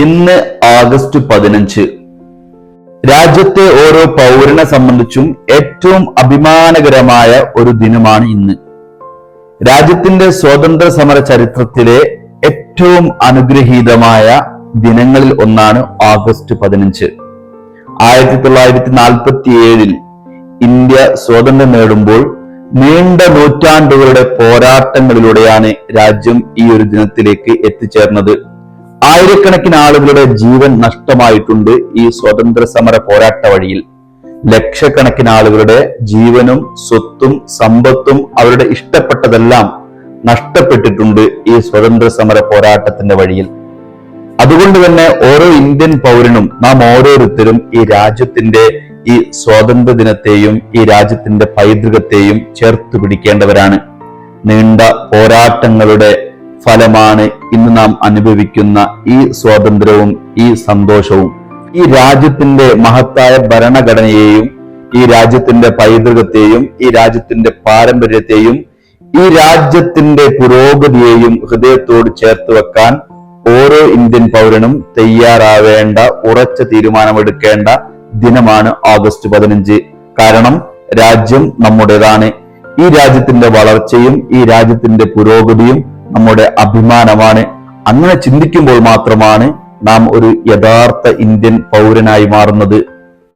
ഇന്ന് ആഗസ്റ്റ് പതിനഞ്ച്. രാജ്യത്തെ ഓരോ പൗരനെ സംബന്ധിച്ചും ഏറ്റവും അഭിമാനകരമായ ഒരു ദിനമാണ് ഇന്ന്. രാജ്യത്തിന്റെ സ്വാതന്ത്ര്യ സമര ചരിത്രത്തിലെ ഏറ്റവും അനുഗ്രഹീതമായ ദിനങ്ങളിൽ ഒന്നാണ് ആഗസ്റ്റ് പതിനഞ്ച്. ആയിരത്തി തൊള്ളായിരത്തി നാൽപ്പത്തി ഏഴിൽ ഇന്ത്യ സ്വാതന്ത്ര്യം നേടുമ്പോൾ നീണ്ട നൂറ്റാണ്ടുകളുടെ പോരാട്ടങ്ങളിലൂടെയാണ് രാജ്യം ഈ ഒരു ദിനത്തിലേക്ക് എത്തിച്ചേർന്നത്. ആയിരക്കണക്കിന് ആളുകളുടെ ജീവൻ നഷ്ടമായിട്ടുണ്ട് ഈ സ്വാതന്ത്ര്യ സമര പോരാട്ട വഴിയിൽ. ലക്ഷക്കണക്കിന് ആളുകളുടെ ജീവനും സ്വത്തും സമ്പത്തും അവരുടെ ഇഷ്ടപ്പെട്ടതെല്ലാം നഷ്ടപ്പെട്ടിട്ടുണ്ട് ഈ സ്വതന്ത്ര സമര പോരാട്ടത്തിന്റെ വഴിയിൽ. അതുകൊണ്ട് തന്നെ ഓരോ ഇന്ത്യൻ പൗരനും നാം ഓരോരുത്തരും ഈ രാജ്യത്തിന്റെ ഈ സ്വാതന്ത്ര്യ ദിനത്തെയും ഈ രാജ്യത്തിന്റെ പൈതൃകത്തെയും ചേർത്ത് പിടിക്കേണ്ടവരാണ്. നീണ്ട പോരാട്ടങ്ങളുടെ ഫലമാണ് ഇന്ന് നാം അനുഭവിക്കുന്ന ഈ സ്വാതന്ത്ര്യവും ഈ സന്തോഷവും. ഈ രാജ്യത്തിന്റെ മഹത്തായ ഭരണഘടനയെയും ഈ രാജ്യത്തിന്റെ പൈതൃകത്തെയും ഈ രാജ്യത്തിന്റെ പാരമ്പര്യത്തെയും ഈ രാജ്യത്തിന്റെ പുരോഗതിയെയും ഹൃദയത്തോട് ചേർത്ത് വെക്കാൻ ഓരോ ഇന്ത്യൻ പൗരനും തയ്യാറാവേണ്ട ഉറച്ച തീരുമാനമെടുക്കേണ്ട ദിനമാണ് ഓഗസ്റ്റ് പതിനഞ്ച്. കാരണം രാജ്യം നമ്മുടേതാണ്. ഈ രാജ്യത്തിന്റെ വളർച്ചയും ഈ രാജ്യത്തിന്റെ പുരോഗതിയും നമ്മുടെ അഭിമാനമാണ്. അങ്ങനെ ചിന്തിക്കുമ്പോൾ മാത്രമാണ് നാം ഒരു യഥാർത്ഥ ഇന്ത്യൻ പൗരനായി മാറുന്നത്.